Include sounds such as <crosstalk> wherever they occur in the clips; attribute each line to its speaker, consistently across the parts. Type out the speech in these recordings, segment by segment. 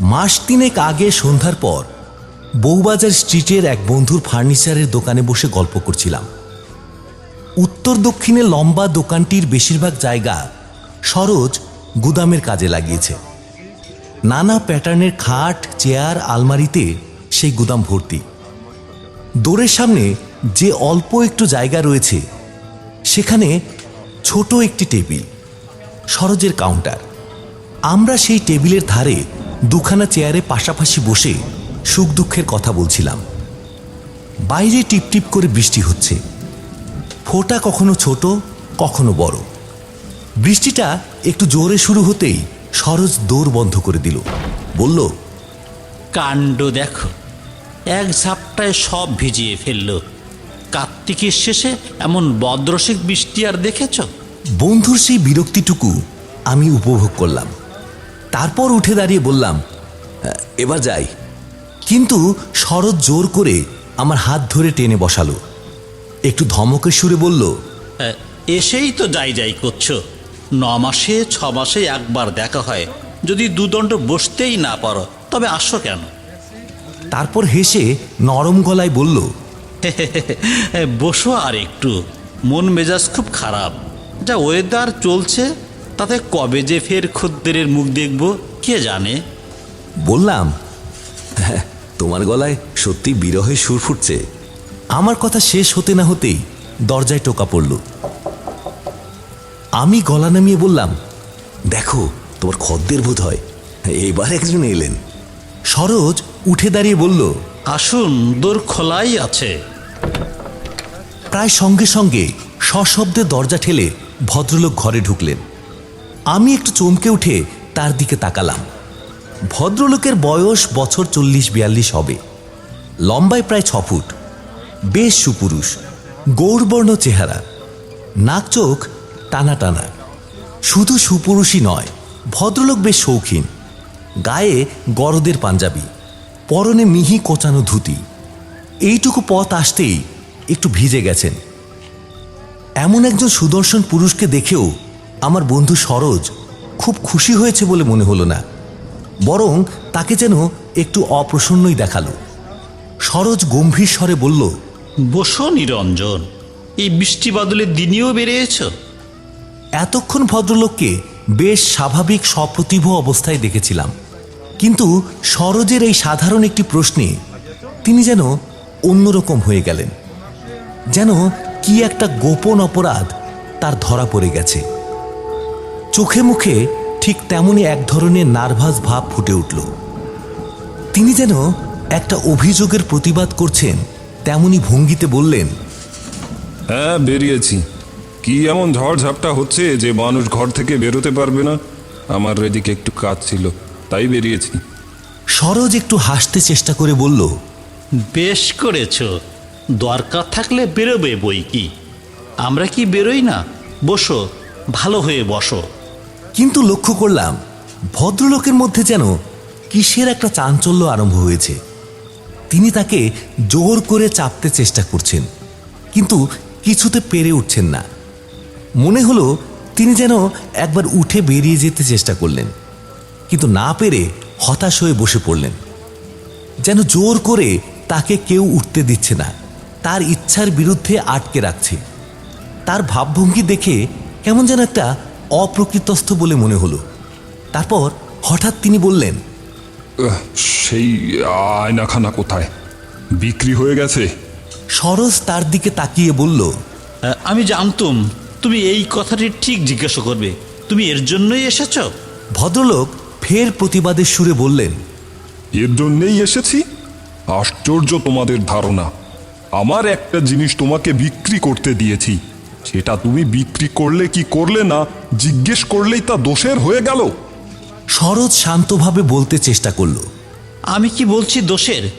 Speaker 1: মাস তিনেক আগে সন্ধ্যার পর বউবাজার স্ট্রিটের এক বন্ধুর ফার্নিচারের দোকানে বসে গল্প করছিলাম। উত্তর দক্ষিণে লম্বা দোকানটির বেশিরভাগ জায়গা সরোজ গুদামের কাজে লাগিয়েছে। নানা প্যাটার্নের খাট, চেয়ার, আলমারিতে সেই গুদাম ভর্তি। দোরের সামনে যে অল্প একটু জায়গা রয়েছে, সেখানে ছোট একটি টেবিল, সরোজের কাউন্টার। আমরা সেই টেবিলের ধারে দুখানা চেয়ারে পাশাপাশি বসে সুখ দুঃখের কথা বলছিলাম। বাইরে টিপটিপ করে বৃষ্টি হচ্ছে। ফোঁটা কখনো ছোট কখনো বড়। বৃষ্টিটা একটু জোরে শুরু হতেই সরোজ দৌড় বন্ধ করে দিল। বলল
Speaker 2: কাণ্ড দেখো এক ঝাপটায় সব ভিজিয়ে ফেলল। কার্তিকের শেষে এমন বদ্রসিক বৃষ্টি আর দেখেছ?
Speaker 1: বন্ধুর সেই বিরক্তিটুকু আমি উপভোগ করলাম। তারপর উঠে দাঁড়িয়ে বললাম "আহ, এবার যাই। কিন্তু শরৎ জোর করে আমার হাত ধরে টেনে বসালো। একটু ধমকের সুরে বলল
Speaker 2: এসেই তো যাই যাই করছ। ন মাসে ছ মাসে একবার দেখা হয়। যদি দুদণ্ড বসতেই না পারো তবে আসো কেন?
Speaker 1: তারপর হেসে নরম গলায় বলল <laughs>
Speaker 2: বসো আর একটু। মন মেজাজ খুব খারাপ। যা ওয়েদার চলছে তাতে কবে যে ফের খদ্দেরের মুখ দেখব কে জানে?
Speaker 1: বললাম "হ্যাঁ, তোমার গলায় সত্যি বিরহে সুর ফুটছে। আমার কথা শেষ হতে না হতেই দরজায় টোকা পড়ল। আমি গলা নামিয়ে বললাম দেখো তোমার খদ্দের বোধ হয় এবার একজন এলেন। সরোজ উঠে দাঁড়িয়ে বলল
Speaker 2: আসুন দোর খোলাই আছে।
Speaker 1: প্রায় সঙ্গে সঙ্গে সশব্দে দরজা ঠেলে ভদ্রলোক ঘরে ঢুকলেন। আমি একটু চমকে উঠে তার দিকে তাকালাম। ভদ্রলোকের বয়স বছর চল্লিশ বিয়াল্লিশ হবে। লম্বায় প্রায় ছ ফুট। বেশ সুপুরুষ। গৌরবর্ণ চেহারা। নাক চোখ টানা টানা। শুধু সুপুরুষই নয়, ভদ্রলোক বেশ শৌখিন। গায়ে গরদের পাঞ্জাবি। পরনে মিহি কোচানো ধুতি। এইটুকু পথ আসতেই একটু ভিজে গেছেন। এমন একজন সুদর্শন পুরুষকে দেখেও আমার বন্ধু সরোজ খুব খুশি হয়েছে বলে মনে হলো না বরং তাকে যেন একটু অপ্রসন্নই দেখাল। সরোজ গম্ভীর স্বরে বলল
Speaker 2: বসো নিরঞ্জন এই বৃষ্টি বাদলের দিনেও বেরিয়েছ?
Speaker 1: এতক্ষণ ভদ্রলোককে বেশ স্বাভাবিক সপ্রতিভ অবস্থায় দেখেছিলাম কিন্তু সরোজের এই সাধারণ একটি প্রশ্নে তিনি যেন অন্যরকম হয়ে গেলেন যেন কি একটা গোপন অপরাধ তার ধরা পড়ে গেছে। চোখে মুখে ঠিক তেমনই এক ধরনের নার্ভাস ভাব ফুটে উঠল। তিনি যেন একটা অভিযোগের প্রতিবাদ করছেন তেমনি ভঙ্গিতে বললেন
Speaker 3: হ্যাঁ বেরিয়েছি। কি এমন ঝড় ঝাপটা হচ্ছে যে মানুষ ঘর থেকে বেরোতে পারবে না? আমার এদিকে একটু কাজ ছিল তাই বেরিয়েছি।
Speaker 1: সরোজ একটু হাসতে চেষ্টা করে বলল
Speaker 2: বেশ করেছ। দরকার থাকলে বেরোবে বই কি? আমরা কি বেরোই না? বসো ভালো হয়ে বসো।
Speaker 1: কিন্তু লক্ষ্য করলাম, ভদ্রলোকের মধ্যে যেন কিসের একটা চাঞ্চল্য আরম্ভ হয়েছে। তিনি তাকে জোর করে চাপতে চেষ্টা করছেন, কিন্তু কিছুতে পেরে উঠছেন না। মনে হলো তিনি যেন একবার উঠে বেরিয়ে যেতে চেষ্টা করলেন, কিন্তু না পেরে হতাশ হয়ে বসে পড়লেন। যেন জোর করে তাকে কেউ উঠতে দিচ্ছে না, তার ইচ্ছার বিরুদ্ধে আটকে রাখছে। তার ভাবভঙ্গি দেখে কেমন যেন একটা অপ্রকৃতস্থ বলে মনে হলো। তারপর হঠাৎ তিনি বললেন
Speaker 3: সেই আয়নাখানা কোথায়? বিক্রি হয়ে গেছে?
Speaker 1: সরস তার দিকে তাকিয়ে বলল
Speaker 2: আমি জানতুম তুমি এই কথাটি ঠিক জিজ্ঞাসা করবে। তুমি এর জন্যই এসেছ?
Speaker 1: ভদ্রলোক ফের প্রতিবাদের সুরে বললেন
Speaker 3: এর জন্যেই এসেছি? আশ্চর্য তোমাদের ধারণা। আমার একটা জিনিস তোমাকে বিক্রি করতে দিয়েছি। সেটা তুমি বিক্রি করলে কি করলে না জিজ্ঞেস করলেই তা দোষের হয়ে গেল।
Speaker 1: সরোজ শান্তভাবে বলতে চেষ্টা করল।
Speaker 2: আমি কি বলছি দোষের?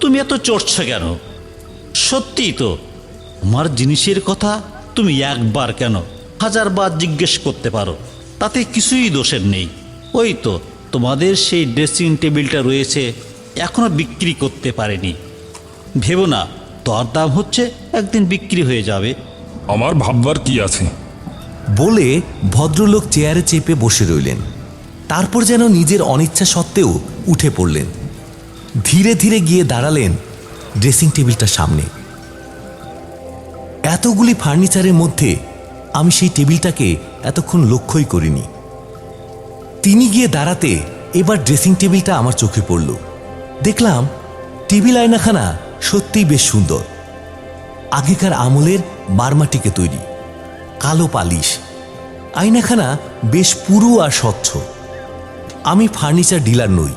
Speaker 2: তুমি এত চড়ছ কেন? সত্যিই তো। তোমার জিনিসের কথা তুমি একবার কেন হাজারবার জিজ্ঞেস করতে পারো তাতে কিছুই দোষের নেই। ওই তো তোমাদের সেই ড্রেসিং টেবিলটা রয়েছে এখনও বিক্রি করতে পারেনি। ভেবো না দরদাম হচ্ছে একদিন বিক্রি হয়ে যাবে।
Speaker 3: আমার ভাববার কি আছে?
Speaker 1: বলে ভদ্রলোক চেয়ারে চেপে বসে রইলেন। তারপর যেন নিজের অনিচ্ছা সত্ত্বেও উঠে পড়লেন। ধীরে ধীরে গিয়ে দাঁড়ালেন ড্রেসিং টেবিলটার সামনে। এতগুলি ফার্নিচারের মধ্যে আমি সেই টেবিলটাকে এতক্ষণ লক্ষ্যই করিনি। তিনি গিয়ে দাঁড়াতে এবার ড্রেসিং টেবিলটা আমার চোখে পড়ল। দেখলাম টেবিল আয়নাখানা সত্যিই বেশ সুন্দর। আগেকার আমলের মারমাটিকে তৈরি। কালো পালিশ। আয়নাখানা বেশ পুরু আর স্বচ্ছ। আমি ফার্নিচার ডিলার নই।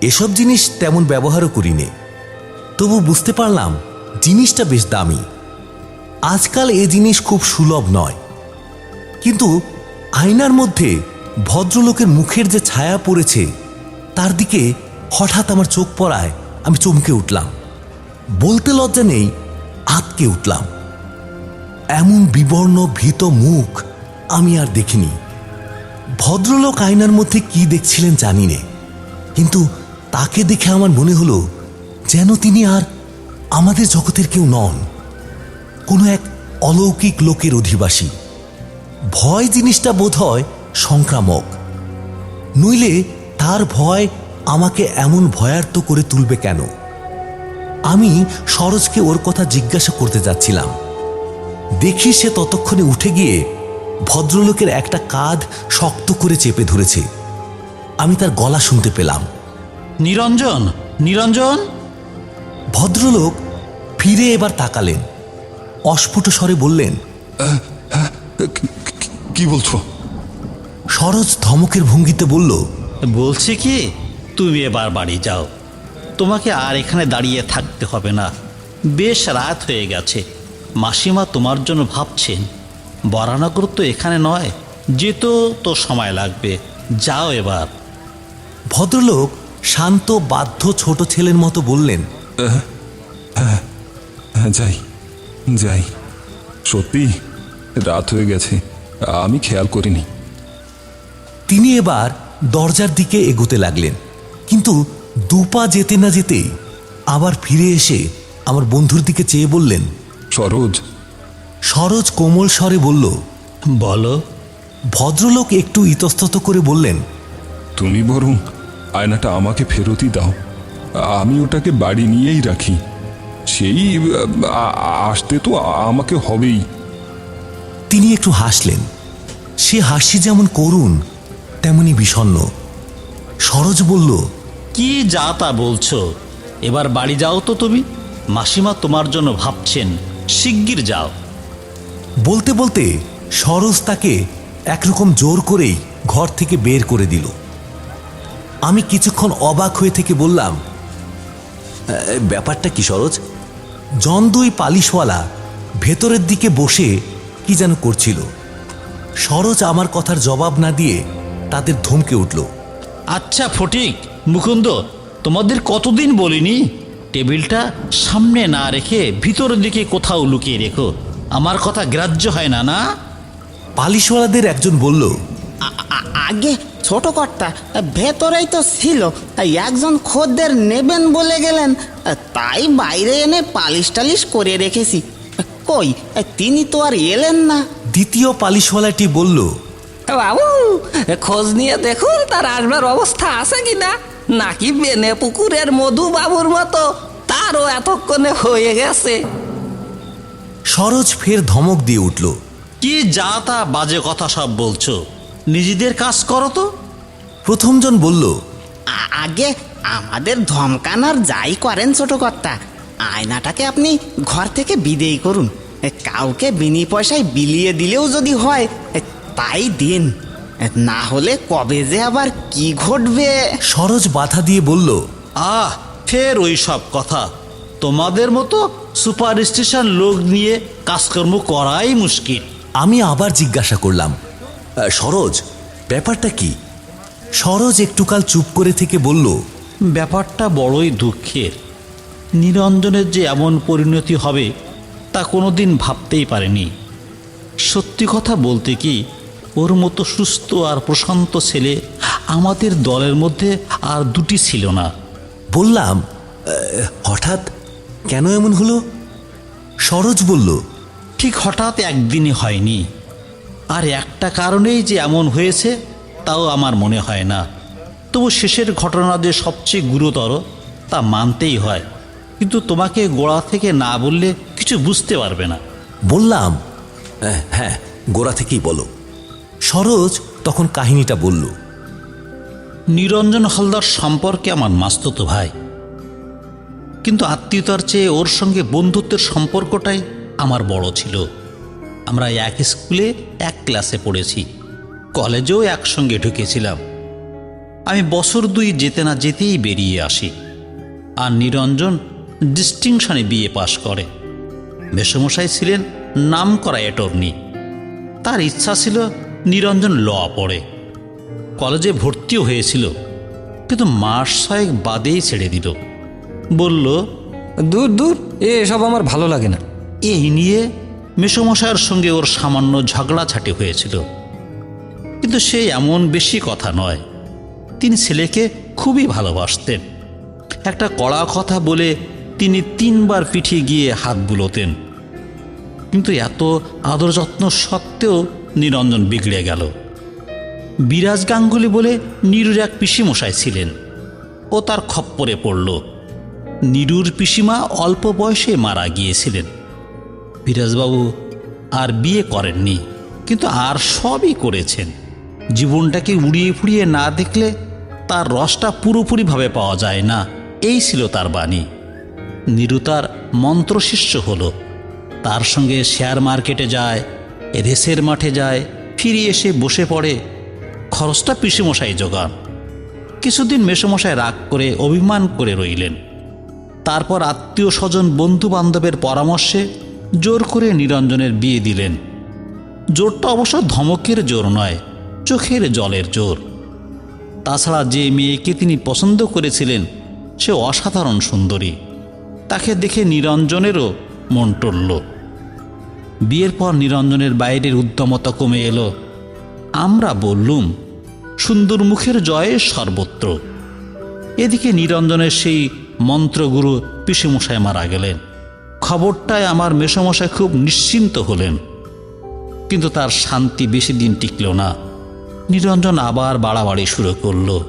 Speaker 1: এসব জিনিস তেমন ব্যবহারও করি নে তবু বুঝতে পারলাম, জিনিসটা বেশ দামি। আজকাল এ জিনিস খুব সুলভ নয়। কিন্তু আয়নার মধ্যে ভদ্রলোকের মুখের যে ছায়া পড়েছে, তার দিকে হঠাৎ আমার চোখ পড়ায় আমি চমকে উঠলাম। বলতে লজ্জা নেই, আতকে উঠলাম। এমন বিবর্ণ ভীত মুখ আমি আর দেখিনি। ভদ্রলোক আয়নার মধ্যে কি দেখছিলেন জানি নে। কিন্তু তাকে দেখে আমার মনে হলো যেন তিনি আর আমাদের জগতের কেউ নন। কোনো এক অলৌকিক লোকের অধিবাসী। ভয় জিনিসটা বোধ হয় সংক্রামক। নইলে তার ভয় আমাকে এমন ভয়ার্থ করে তুলবে কেন? আমি সরোজকে ওর কথা জিজ্ঞাসা করতে যাচ্ছিলাম। দেখি সে ততক্ষণে উঠে গিয়ে ভদ্রলোকের একটা কাঁধ শক্ত করে চেপে ধরেছে। আমি তার গলা শুনতে পেলাম।
Speaker 2: নিরঞ্জন নিরঞ্জন?
Speaker 1: ভদ্রলোক ফিরে এবার তাকালেন। অস্ফুট স্বরে বললেন
Speaker 3: কি- বলছো?
Speaker 1: সরোজ ধমকের ভঙ্গিতে বলল
Speaker 2: বলছে কি তুমি এবার বাড়ি যাও। তোমাকে আর এখানে দাঁড়িয়ে থাকতে হবে না। বেশ রাত হয়ে গেছে। মাসিমা তোমার জন্য ভাবছেন বরানগর তো এখানে নয় যেত তো সময় লাগবে যাও এবার।
Speaker 1: ভদ্রলোক শান্ত বাধ্য ছোট ছেলের মতো বললেন
Speaker 3: হ্যাঁ যাই যাই। সত্যি রাত হয়ে গেছে আমি খেয়াল করিনি।
Speaker 1: তিনি এবার দরজার দিকে এগোতে লাগলেন কিন্তু দুপা যেতে না যেতেই আবার ফিরে এসে আমার বন্ধুর দিকে চেয়ে বললেন
Speaker 3: সরোজ।
Speaker 1: সরোজ কোমল স্বরে বলল
Speaker 2: বলো।
Speaker 1: ভদ্রলোক একটু ইতস্তত করে বললেন
Speaker 3: তুমি বরং আয়নাটা আমাকে ফেরতই দাও। আমি ওটাকে বাড়ি নিয়েই রাখি। সেই আসতে তো আমাকে হবেই।
Speaker 1: তিনি একটু হাসলেন। সে হাসি যেমন করুণ তেমনি বিষণ্ণ। সরোজ বলল
Speaker 2: কি যা তা বলছো? এবার বাড়ি যাও তো তুমি। মাসিমা তোমার জন্য ভাবছেন। শিগগির যাও।
Speaker 1: বলতে বলতে সরোজ তাকে একরকম জোর করেই ঘর থেকে বের করে দিল। আমি কিছুক্ষণ অবাক হয়ে থেকে বললাম ব্যাপারটা কি সরোজ? জন দুই পালিশওয়ালা ভেতরের দিকে বসে কি যেন করছিল। সরোজ আমার কথার জবাব না দিয়ে তাদের ধমকে উঠল
Speaker 2: আচ্ছা ফটিক, মুকুন্দ, তোমাদের কতদিন বলিনি? টেবিলটা সামনে না রেখে ভিতরের দিকে কোথাও লুকিয়ে রেখো। আমার কথা গ্রাহ্য হয় না না?
Speaker 1: পালিশওয়ালাদের একজন বলল
Speaker 4: আগে ছোট কর্তা ভেতরেই তো ছিল একজন খদ্দের নেবেন বলে গেলেন তাই বাইরে এনে পালিশ টালিশ করে রেখেছি। কই তিনি তো আর এলেন না।
Speaker 1: দ্বিতীয় পালিশওয়ালাটি বলল
Speaker 5: বাবু খোঁজ নিয়ে দেখুন তার আসবার অবস্থা আছে কিনা। নাকি বেনে পুকুরের মধু বাবুর মতো? তারও এতক্ষণে হয়ে গেছে।
Speaker 1: সরোজ ফের ধমক দিয়ে উঠল
Speaker 2: কি যা তা বাজে কথা সব বলছো? নিজেদের কাজ করো তো।
Speaker 1: প্রথমজন বলল
Speaker 4: আগে আমাদের ধমকানার যাই করেন ছোট কর্তা আয়নাটাকে আপনি ঘর থেকে বিদেয় করুন। কাউকে বিনি পয়সায় বিলিয়ে দিলেও যদি হয় তাই দিন। না হলে কবে যে আবার কি ঘটবে?
Speaker 1: সরোজ বাধা দিয়ে বলল
Speaker 2: আহ ফের ওই সব কথা। তোমাদের মতো সুপার স্টেশন লোক নিয়ে কাজকর্ম করাই মুশকিল।
Speaker 1: আমি আবার জিজ্ঞাসা করলাম সরোজ ব্যাপারটা কি? সরোজ একটুকাল চুপ করে থেকে বলল
Speaker 2: ব্যাপারটা বড়ই দুঃখের। নিরঞ্জনের যে এমন পরিণতি হবে তা কোনোদিন ভাবতেই পারেনি। সত্যি কথা বলতে কি ওর মতো সুস্থ আর প্রশান্ত ছেলে আমাদের দলের মধ্যে আর দুটি ছিল না।
Speaker 1: বললাম হঠাৎ কেন এমন হলো? সরোজ বলল
Speaker 2: ঠিক হঠাৎ একদিনই হয়নি। আর একটা কারণেই যে এমন হয়েছে তাও আমার মনে হয় না। তবু শেষের ঘটনা যে সবচেয়ে গুরুতর তা মানতেই হয়। কিন্তু তোমাকে গোড়া থেকে না বললে কিছু বুঝতে পারবে না।
Speaker 1: বললাম "হ্যাঁ, হ্যাঁ গোড়া থেকেই বলো। সরোজ তখন কাহিনীটা বলল,
Speaker 2: নিরঞ্জন হালদার সম্পর্কে আমার মাস্ততো ভাই, কিন্তু আত্মীয়তার চেয়ে ওর সঙ্গে বন্ধুত্বের সম্পর্কটাই আমার বড় ছিল। আমরা এক স্কুলে এক ক্লাসে পড়েছি, কলেজেও একসঙ্গে ঢুকেছিলাম। আমি বছর দুই যেতে না যেতেই বেরিয়ে আসি, আর নিরঞ্জন ডিস্টিংশনে বিয়ে পাশ করে। মেসমশাই ছিলেন নাম করা অ্যাটর্নি। তার ইচ্ছা ছিল নিরঞ্জন ল পড়ে। কলেজে ভর্তিও হয়েছিল কিন্তু মাস ছয়েক বাদেই ছেড়ে দিল। বলল
Speaker 6: দূর দূর এসব আমার ভালো লাগে না।
Speaker 2: এই নিয়ে মেসমশায়ের সঙ্গে ওর সামান্য ঝগড়াঝাটি হয়েছিল। কিন্তু সে এমন বেশি কথা নয়। তিনি ছেলেকে খুবই ভালোবাসতেন। একটা কড়া কথা বলে তিনি তিনবার পিঠে গিয়ে হাত বুলোতেন। কিন্তু এত আদর যত্ন সত্ত্বেও নিরঞ্জন বিগড়ে গেল। বিরাজ গাঙ্গুলি বলে নিরুর এক পিসিমশাই ছিলেন ও তার খপ্পরে পড়ল। নিরুর পিসিমা অল্প বয়সে মারা গিয়েছিলেন। বিরাজবাবু আর বিয়ে করেননি, কিন্তু আর সবই করেছেন। জীবনটাকে উড়িয়ে ফুড়িয়ে না দেখলে তার রসটা পুরোপুরিভাবে পাওয়া যায় না, এই ছিল তার বাণী। নিরু তার মন্ত্রশিষ্য হল, তার সঙ্গে শেয়ার মার্কেটে যায় রেসের মাঠে যায়, ফিরে এসে বসে পড়ে। খরচটা পিসেমশাই জোগান। কিছুদিন মেসমশাই রাগ করে অভিমান করে রইলেন। তারপর আত্মীয় স্বজন বন্ধু বান্ধবের পরামর্শে জোর করে নিরঞ্জনের বিয়ে দিলেন। জোরটা অবশ্য ধমকের জোর নয়, চোখের জলের জোর। তাছাড়া যে মেয়েকে তিনি পছন্দ করেছিলেন, সে অসাধারণ সুন্দরী। তাকে দেখে নিরঞ্জনেরও মন টলল। বিয়ের পর নিরঞ্জনের বাইরের উদ্যমতা কমে এলো। আমরা বললুম, সুন্দর মুখের জয়ে সর্বত্র। এদিকে নিরঞ্জনের সেই মন্ত্রগুরু পিসেমশাই মারা গেলেন। খবরটায় আমার মেসমশাই খুব নিশ্চিন্ত হলেন। কিন্তু তার শান্তি বেশি দিন টিকল না। নিরঞ্জন আবার বাড়াবাড়ি শুরু করল।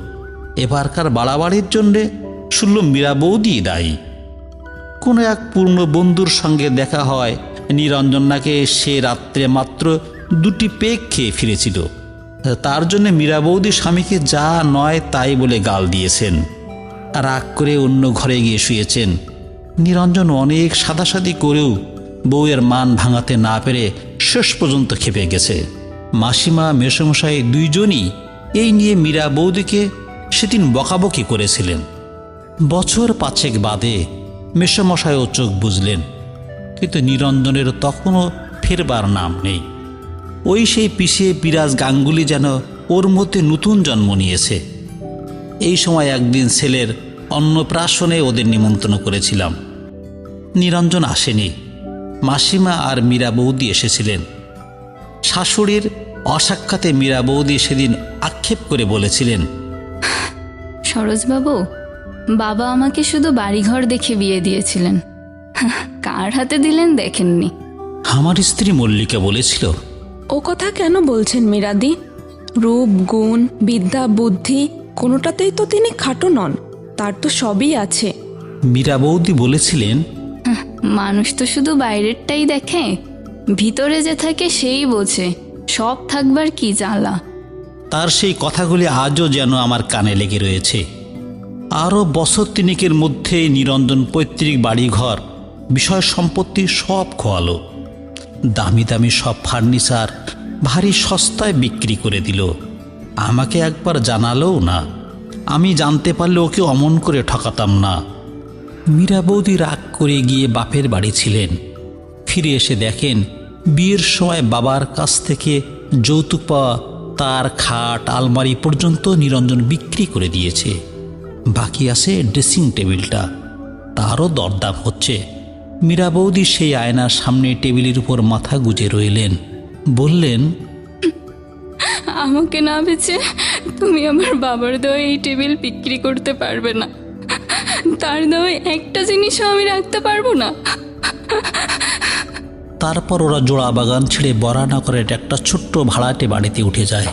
Speaker 2: এবারকার বাড়াবাড়ির জন্যে শুনল মীরা বৌদি দায়ী। কোনো এক পূর্ণ বন্ধুর সঙ্গে দেখা হয় নিরঞ্জন নাকে সে রাত্রে মাত্র দুটি পেক খেয়ে ফিরেছিল। তার জন্য মীরা বৌদি স্বামীকে যা নয় তাই বলে গাল দিয়েছেন। রাগ করে অন্য ঘরে গিয়ে শুয়েছেন। নিরঞ্জন অনেক সাদাসাদি করেও বউয়ের মান ভাঙাতে না পেরে শেষ পর্যন্ত খেপে গেছে। মাসিমা, মেসমশাই দুইজনই এই নিয়ে মীরা বৌদিকে সেদিন বকাবকি করেছিলেন। বছর পাঁচেক বাদে মেসমশাইও চোখ বুঝলেন। কিন্তু নিরঞ্জনের তখনও ফেরবার নাম নেই। ওই সেই পিছিয়ে বিরাজ গাঙ্গুলি যেন ওর মধ্যে নতুন জন্ম নিয়েছে। এই সময় একদিন ছেলের অন্নপ্রাশনে ওদের নিমন্ত্রণ করেছিলাম। নিরঞ্জন আসেনি। মাসিমা আর মীরা বৌদি এসেছিলেন। শাশুড়ির অসাক্ষাতে মীরা বৌদি সেদিন আক্ষেপ করে বলেছিলেন,
Speaker 7: সরোজবাবু, বাবা আমাকে শুধু বাড়িঘর দেখে বিয়ে দিয়েছিলেন। কার হাতে দিলেন দেখেননি।
Speaker 2: আমার স্ত্রী মল্লিকা বলেছিল।
Speaker 8: ও কথা কেন বলছেন মিরাদি? রূপ গুণ বিদ্যা বুদ্ধি কোনোটাতেই তো তিনি খাটো নন। তার তো সবই আছে।
Speaker 2: মীরা বৌদি বলেছিলেন
Speaker 7: মানুষ তো শুধু বাইরেরটাই দেখে। ভিতরে যে থাকে সেই বোঝে। সব থাকবার কি জ্বালা।
Speaker 2: তার সেই কথাগুলি আজও যেন আমার কানে লেগে রয়েছে। আরও বছর তিনেকের মধ্যে নিরঞ্জন পৈতৃক বাড়িঘর বিষয় সম্পত্তি সব খোয়ালো। দামি দামি সব ফার্নিচার ভারী সস্তায় বিক্রি করে দিল। আমাকে একবার জানালোও না। আমি জানতে পারলে ওকে অমন করে ঠকাতাম না। মীরা বৌদি রাগ করে গিয়ে বাপের বাড়ি ছিলেন। ফিরে এসে দেখেন, বিয়ের সময় বাবার কাছ থেকে যৌতুক পাওয়া তার খাট, আলমারি পর্যন্ত নিরঞ্জন বিক্রি করে দিয়েছে। বাকি আছে ড্রেসিং টেবিলটা। তারও দরদাম হচ্ছে। মীরা বৌদি সেই আয়নার সামনে টেবিলের উপর মাথা গুজে রইলেন। বললেন
Speaker 7: আমাকে না বেচে তুমি আমার বাবার দেওয়া এই টেবিল বিক্রি করতে পারবে না। তার দেওয়া একটা জিনিসও আমি রাখতে পারব না।
Speaker 2: তারপর ওরা জোড়া বাগান ছেড়ে বরানগরের একটা ছোট্ট ভাড়াটে বাড়িতে উঠে যায়।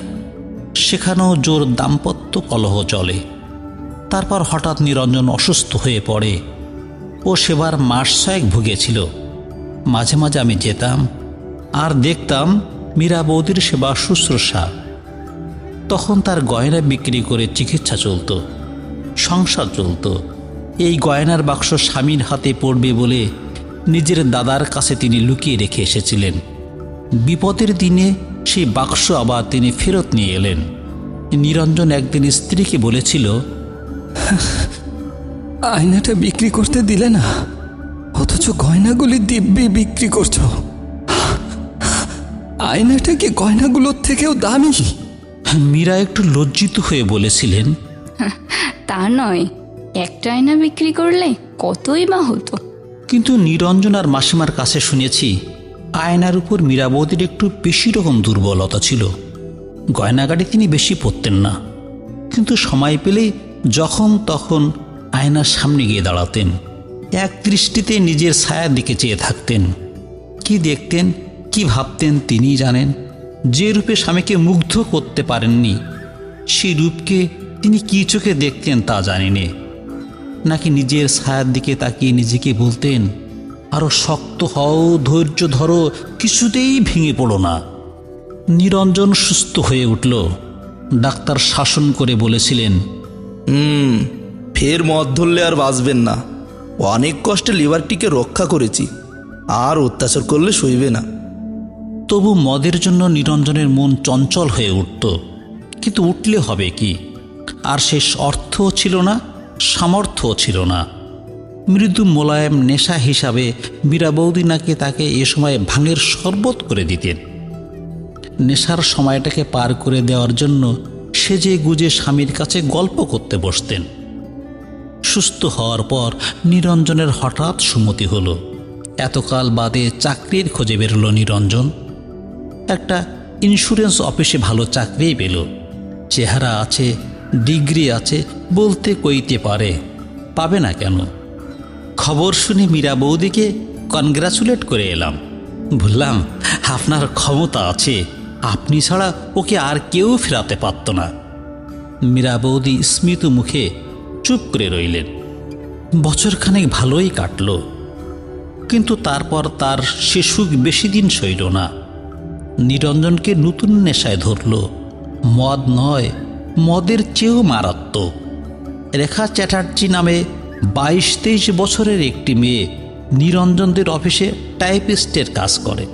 Speaker 2: সেখানেও জোর দাম্পত্য কলহ চলে। তারপর হঠাৎ নিরঞ্জন অসুস্থ হয়ে পড়ে। ও সেবার মাস ছয়েক ভুগেছিল মাঝে মাঝে আমি যেতাম আর দেখতাম মীরা বৌদির সেবা শুশ্রূষা। তখন তার গয়না বিক্রি করে চিকিৎসা চলতো, সংসার চলতো। এই গয়নার বাক্স স্বামীর হাতে পড়বে বলে নিজের দাদার কাছে তিনি লুকিয়ে রেখে এসেছিলেন। বিপদের দিনে সেই বাক্স আবার তিনি ফেরত নিয়ে এলেন। নিরঞ্জন একদিন স্ত্রীকে বলেছিল
Speaker 6: আয়নাটা বিক্রি করতে দিলে না অথচ গয়নাগুলি দিব্যি বিক্রি করছ। আয়নাটা কি গয়নাগুলোর থেকেও দামি?
Speaker 2: মীরা একটু লজ্জিত হয়ে বলেছিলেন
Speaker 7: তা নয় একটা আয়না বিক্রি করলে কতই বা হতো।
Speaker 2: কিন্তু নিরঞ্জন আর মাসিমার কাছে শুনেছি আয়নার উপর মীরাবতীর একটু বেশি রকম দুর্বলতা ছিল। গয়নাগাড়ি তিনি বেশি পরতেন না কিন্তু সময় পেলেই যখন তখন আয়নার সামনে গিয়ে দাঁড়াতেন। এক দৃষ্টিতে নিজের ছায়ার দিকে চেয়ে থাকতেন। কি দেখতেন, কি ভাবতেন তিনিই জানেন, যে রূপে স্বামীকে মুগ্ধ করতে পারেননি। সেই রূপকে তিনি কি চোখে দেখতেন তা জানি নে নাকি নিজের ছায়ার দিকে তাকিয়ে নিজেকে বলতেন আরও শক্ত হও, ধৈর্য ধরো, কিছুতেই ভেঙে পড়ো না। নিরঞ্জন সুস্থ হয়ে উঠল। ডাক্তার শাসন করে বলেছিলেন
Speaker 9: হুম ফের মদ ধরলে আর বাঁচবেন না। অনেক কষ্টে লিভারটিকে রক্ষা করেছি। আর অত্যাচার করলে সইবে না।
Speaker 2: তবু মদের জন্য নিরঞ্জনের মন চঞ্চল হয়ে উঠত। কিন্তু উঠলে হবে কি? আর শেষ অর্থও ছিল না, সামর্থ্যও ছিল না। মৃদু মোলায়েম নেশা হিসাবে মীরা নাকি তাকে এ সময় ভাঙের শরবত করে দিতেন। নেশার সময়টাকে পার করে দেওয়ার জন্য সেজে গুজে স্বামীর কাছে গল্প করতে বসতেন। সুস্থ হওয়ার পর নিরঞ্জনের হঠাৎ সুমতি হলো। এতকাল বাদে চাকরির খোঁজে বেরোলো নিরঞ্জন। একটা ইন্স্যুরেন্স অফিসে ভালো চাকরিই পেল। চেহারা আছে, ডিগ্রি আছে, বলতে কইতে পারে। পাবে না কেন? খবর শুনে মীরা বৌদিকে কনগ্রাচুলেট করে এলাম। বললাম, আপনার ক্ষমতা আছে, আপনি ছাড়া ওকে আর কেউ ফেরাতে পারত না। মীরা বৌদি স্মিত মুখে চুপ করে রইলেন। বছরখানেক ভালোই কাটল, কিন্তু তারপর তার সে সুখ বেশি দিন সইল না। নিরঞ্জনকে নতুন নেশায় ধরল, মদ নয়, মদের চেয়েও মারাত্মক। রেখা চ্যাটার্জি নামে বাইশ তেইশ বছরের একটি মেয়ে নিরঞ্জনদের অফিসে টাইপিস্টের কাজ করে।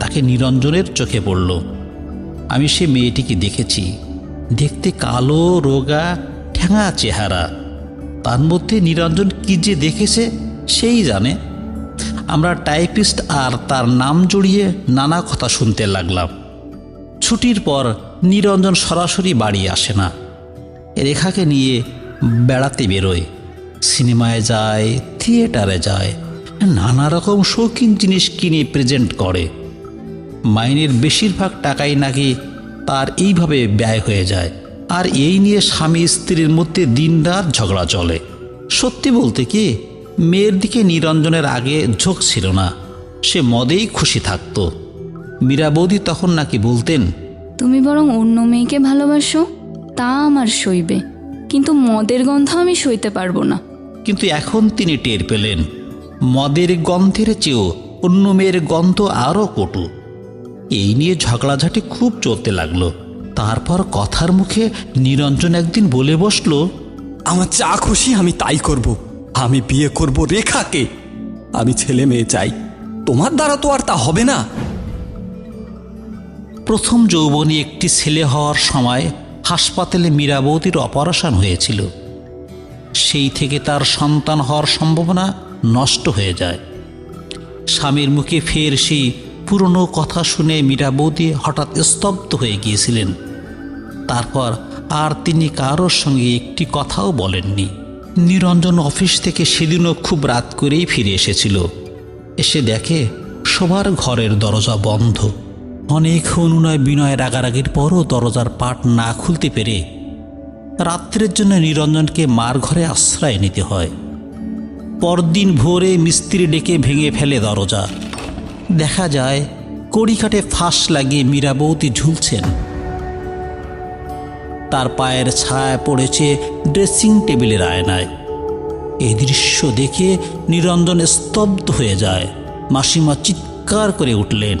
Speaker 2: তাকে নিরঞ্জনের চোখে পড়ল। আমি সে মেয়েটিকে দেখেছি। দেখতে কালো, রোগা ঠ্যাঙা চেহারা। তার মধ্যে নিরঞ্জন কি যে দেখেছে, সেই জানে। আমরা টাইপিস্ট আর তার নাম জড়িয়ে নানা কথা শুনতে লাগলাম। ছুটির পর নিরঞ্জন সরাসরি বাড়ি আসে না। রেখাকে নিয়ে বেড়াতে বেরোয়। সিনেমায় যায়, থিয়েটারে যায়, নানা রকম শৌখিন জিনিস কিনে প্রেজেন্ট করে। মাইনের বেশিরভাগ টাকাই নাকি তার এইভাবে ব্যয় হয়ে যায়। আর এই নিয়ে স্বামী স্ত্রীর মধ্যে দিনরাত ঝগড়া চলে। সত্যি বলতে কি মেয়ের দিকে নিরঞ্জনের আগে ঝোঁক ছিল না। সে মদেই খুশি থাকতো। মীরা বৌদি তখন নাকি বলতেন
Speaker 7: তুমি বরং অন্য মেয়েকে ভালোবাসো তা আমার সইবে। কিন্তু মদের গন্ধ আমি সইতে পারব না।
Speaker 2: কিন্তু এখন তিনি টের পেলেন মদের গন্ধের চেয়েও অন্য মেয়ের গন্ধ আরও কটু। এই নিয়ে ঝগড়াঝাটি খুব চলতে লাগল। তারপর কথার মুখে নিরঞ্জন একদিন বলে বসল
Speaker 6: আমার যা খুশি আমি তাই করব। আমি বিয়ে করব রেখাকে। আমি ছেলে মেয়ে চাই। তোমার দ্বারা তো আর তা হবে না।
Speaker 2: প্রথম যৌবনে একটি ছেলে হওয়ার সময় হাসপাতালে মীরাবতীর অপারেশন হয়েছিল। সেই থেকে তার সন্তান হওয়ার সম্ভাবনা নষ্ট হয়ে যায়। স্বামীর মুখে ফের সেই পুরনো কথা শুনে মীরাবতী হঠাৎ স্তব্ধ হয়ে গিয়েছিলেন। তারপর আর তিনি কারোর সঙ্গে একটি কথাও বলেননি। নিরঞ্জন অফিস থেকে সেদিনও খুব রাত করেই ফিরে এসেছিল। এসে দেখে সবার ঘরের দরজা বন্ধ। অনেক অনুনয় বিনয় রাগারাগির পরও দরজার পাট না খুলতে পেরে রাত্রের জন্য নিরঞ্জনকে মার ঘরে আশ্রয় নিতে হয়। পরদিন ভোরে মিস্ত্রি ডেকে ভেঙে ফেলে দরজা। দেখা যায় কড়িকাটে ফাঁস লাগিয়ে মীরাবতী ঝুলছেন। তার পায়ের ছায়া পড়েছে ড্রেসিং টেবিলের আয়নায়। এই দৃশ্য দেখে নিরঞ্জন স্তব্ধ হয়ে যায়। মাসিমা চিৎকার করে উঠলেন।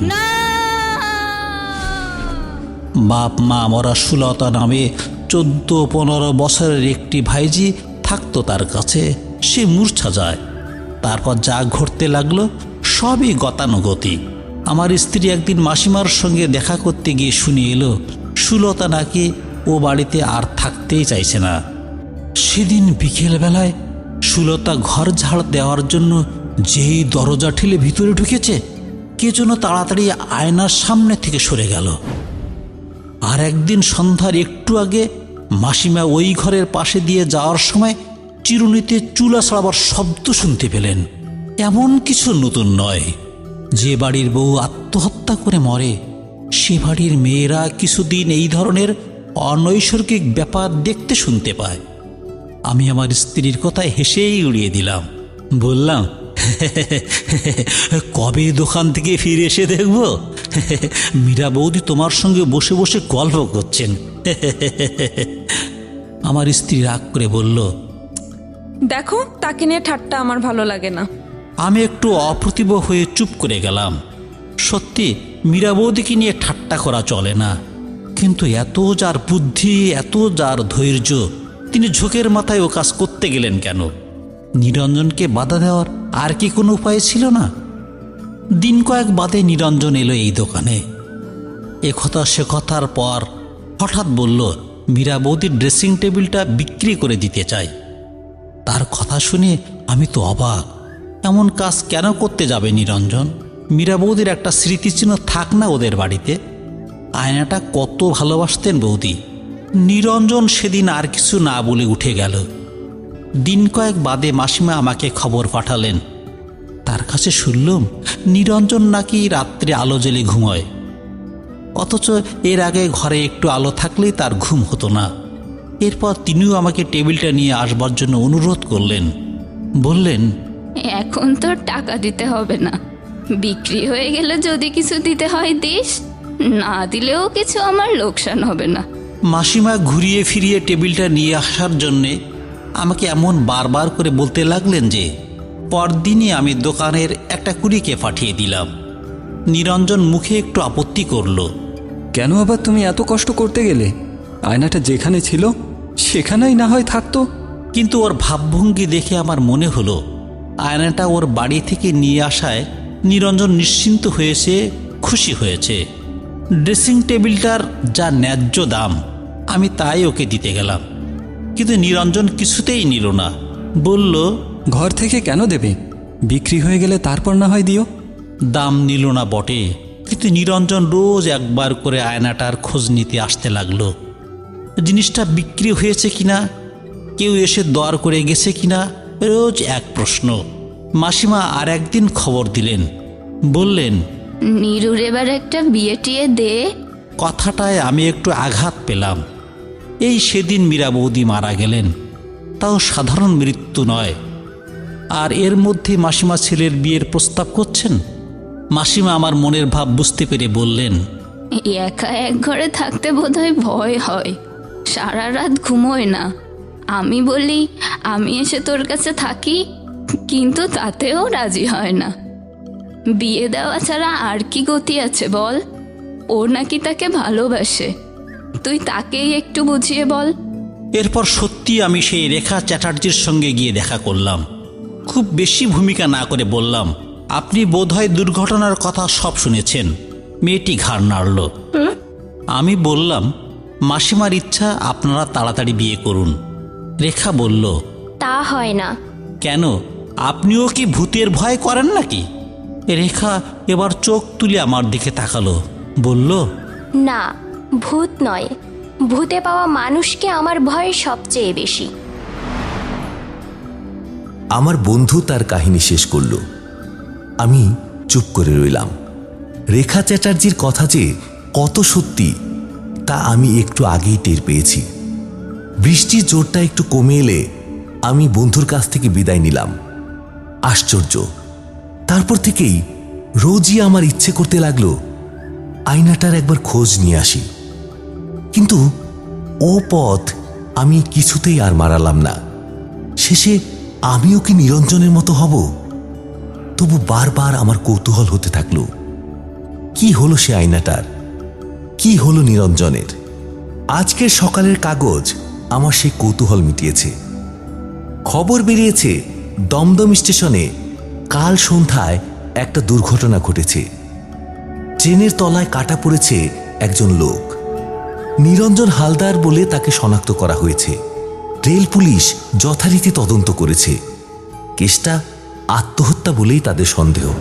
Speaker 2: বাপ মা মরা সুলতা নামে চোদ্দ পনেরো বছরের একটি ভাইজি থাকতো তার কাছে। সে মূর্ছা যায়। তারপর যা ঘটতে লাগল সবই গতানুগতিক। আমার স্ত্রী একদিন মাসিমার সঙ্গে দেখা করতে গিয়ে শুনে এলো সুলতা নাকি ও বাড়িতে আর থাকতেই চাইছে না। সেদিন বিকেলবেলায় সুলতা ঘর ঝাড় দেওয়ার জন্য যেই দরজা ঠেলে ভিতরে ঢুকেছে, কে যেন তাড়াতাড়ি আয়নার সামনে থেকে সরে গেল। আর একদিন সন্ধ্যার একটু আগে মাসিমা ওই ঘরের পাশে দিয়ে যাওয়ার সময় চিরুনিতে চুলা ছাড়াবার শব্দ শুনতে পেলেন। এমন কিছু নতুন নয়। যে বাড়ির বউ আত্মহত্যা করে মরে, সে বাড়ির মেয়েরা কিছুদিন এই ধরনের অনৈসর্গিক ব্যাপার দেখতে শুনতে পায়। আমি আমার স্ত্রীর কথায় হেসেই উড়িয়ে দিলাম। বললাম কবে দোকান থেকে ফিরে এসে দেখব? মীরা বৌদি তোমার সঙ্গে বসে বসে গল্প করছেন। আমার স্ত্রী রাগ করে বলল
Speaker 8: দেখো তাকে নিয়ে ঠাট্টা আমার ভালো লাগে না।
Speaker 2: আমি একটু অপ্রতিভ হয়ে চুপ করে গেলাম। সত্যি মীরা বৌদিকে নিয়ে ঠাট্টা করা চলে না। কিন্তু এত যার বুদ্ধি, এত যার ধৈর্য, তিনি ঝোঁকের মাথায় ও কাজ করতে গেলেন কেন? নিরঞ্জনকে বাধা দেওয়ার আর কি কোনো উপায় ছিল না? দিন কয়েক বাদে নিরঞ্জন এলো এই দোকানে। এ কথা, সে কথার পর হঠাৎ বলল, মীরা বৌদির ড্রেসিং টেবিলটা বিক্রি করে দিতে চাই। তার কথা শুনে আমি তো অবাক। এমন কাজ কেন করতে যাবে নিরঞ্জন? মীরা বৌদির একটা স্মৃতিচিহ্ন থাক না ওদের বাড়িতে। আয়নাটা কত ভালোবাসতেন বৌদি। নিরঞ্জন সেদিন আর কিছু না বলে উঠে গেল। দিন কয়েক বাদে মাসিমা আমাকে খবর পাঠালেন। তার কাছে শুনলুম, নিরঞ্জন নাকি রাত্রে আলো জ্বেলে ঘুমোয়। অথচ এর আগে ঘরে একটু আলো থাকলেই তার ঘুম হতো না। এরপর তিনিও আমাকে টেবিলটা নিয়ে আসবার জন্য অনুরোধ করলেন। বললেন,
Speaker 7: এখন তোর টাকা দিতে হবে না। বিক্রি হয়ে গেলে যদি কিছু দিতে হয় দিস। না দিলেও কিছু আমার লোকসান হবে না।
Speaker 2: মাসিমা ঘুরিয়ে ফিরিয়ে টেবিলটা নিয়ে আসার জন্যে আমাকে এমন বারবার করে বলতে লাগলেন যে পরদিনই আমি দোকানের একটা কুড়িকে পাঠিয়ে দিলাম। নিরঞ্জন মুখে একটু আপত্তি করল।
Speaker 6: কেন আবার তুমি এত কষ্ট করতে গেলে? আয়নাটা যেখানে ছিল সেখানেই না হয় থাকতো।
Speaker 2: কিন্তু ওর ভাবভঙ্গি দেখে আমার মনে হলো আয়নাটা ওর বাড়ি থেকে নিয়ে আসায় নিরঞ্জন নিশ্চিন্ত হয়েছে খুশি হয়েছে। ড্রেসিং টেবিলটার যা ন্যায্য দাম আমি তাই ওকে দিতে গেলাম। কিন্তু নিরঞ্জন কিছুতেই নিল না। বলল
Speaker 6: ঘর থেকে কেন দেবে? বিক্রি হয়ে গেলে তারপর না হয় দিও?
Speaker 2: দাম নিল না বটে। কিন্তু নিরঞ্জন রোজ একবার করে আয়নাটার খোঁজ নিতে আসতে লাগল। জিনিসটা বিক্রি হয়েছে কিনা? কেউ এসে দর করে গেছে কিনা? রোজ এক প্রশ্ন। মাসিমা আর একদিন খবর দিলেন। বললেন
Speaker 7: নিরুর এবার একটা বিয়ে টিয়ে দে।
Speaker 2: কথাটায় আমি একটু আঘাত পেলাম। এই সেদিন মীরা বৌদি মারা গেলেন। তাও সাধারণ মৃত্যু নয়। আর এর মধ্যে মাসিমা ছেলের বিয়ের প্রস্তাব করছেন? মাসিমা আমার মনের ভাব বুঝতে পেরে বললেন
Speaker 7: একা এক ঘরে থাকতে বোধহয় ভয় হয়। সারা রাত ঘুমোয় না। আমি বলি আমি এসে তোর কাছে থাকি কিন্তু তাতেও রাজি হয় না। বিয়ে দেওয়া ছাড়া আর কি গতি আছে বল? ও নাকি তাকে ভালোবাসে। তুই তাকেই একটু বুঝিয়ে বল।
Speaker 2: এরপর সত্যি আমি সেই রেখা চ্যাটার্জির সঙ্গে গিয়ে দেখা করলাম। খুব বেশি ভূমিকা না করে বললাম আপনি বোধহয় দুর্ঘটনার কথা সব শুনেছেন। মেয়েটি ঘাড় নাড়ল। আমি বললাম মাসিমার ইচ্ছা আপনারা তাড়াতাড়ি বিয়ে করুন। রেখা বলল
Speaker 10: তা হয় না।
Speaker 2: কেন? আপনিও কি ভূতের ভয় করেন নাকি? রেখা এবার চোখ তুলে আমার দিকে তাকালো। বলল
Speaker 10: না ভূত নয়। ভূতে পাওয়া মানুষকে আমার ভয় সবচেয়ে বেশি।
Speaker 1: আমার বন্ধু তার কাহিনী শেষ করল। আমি চুপ করে রইলাম। রেখা চ্যাটার্জির কথা যে কত সত্যি তা আমি একটু আগেই টের পেয়েছি। বৃষ্টির জোরটা একটু কমে এলে আমি বন্ধুর কাছ থেকে বিদায় নিলাম। আশ্চর্য! তারপর থেকেই রোজই আমার ইচ্ছে করতে লাগল আয়নাটার একবার খোঁজ নিয়ে আসি। কিন্তু ও পথ আমি কিছুতেই আর মারালাম না। শেষে আমিও কি নিরঞ্জনের মতো হব? তবু বারবার আমার কৌতূহল হতে থাকল। কি হলো সে আয়নাটার? কি হলো নিরঞ্জনের? আজকের সকালের কাগজ আমার সেই কৌতূহল মিটিয়েছে। খবর বেরিয়েছে দমদম স্টেশনে কাল সন্ধ্যায় একটা দুর্ঘটনা ঘটেছে। ট্রেনের তলায় কাটা পড়েছে একজন লোক। নিরঞ্জন হালদার বলে তাকে শনাক্ত করা হয়েছে। রেল পুলিশ যথারীতি তদন্ত করেছে। কেসটা আত্মহত্যা বলেই তাদের সন্দেহ।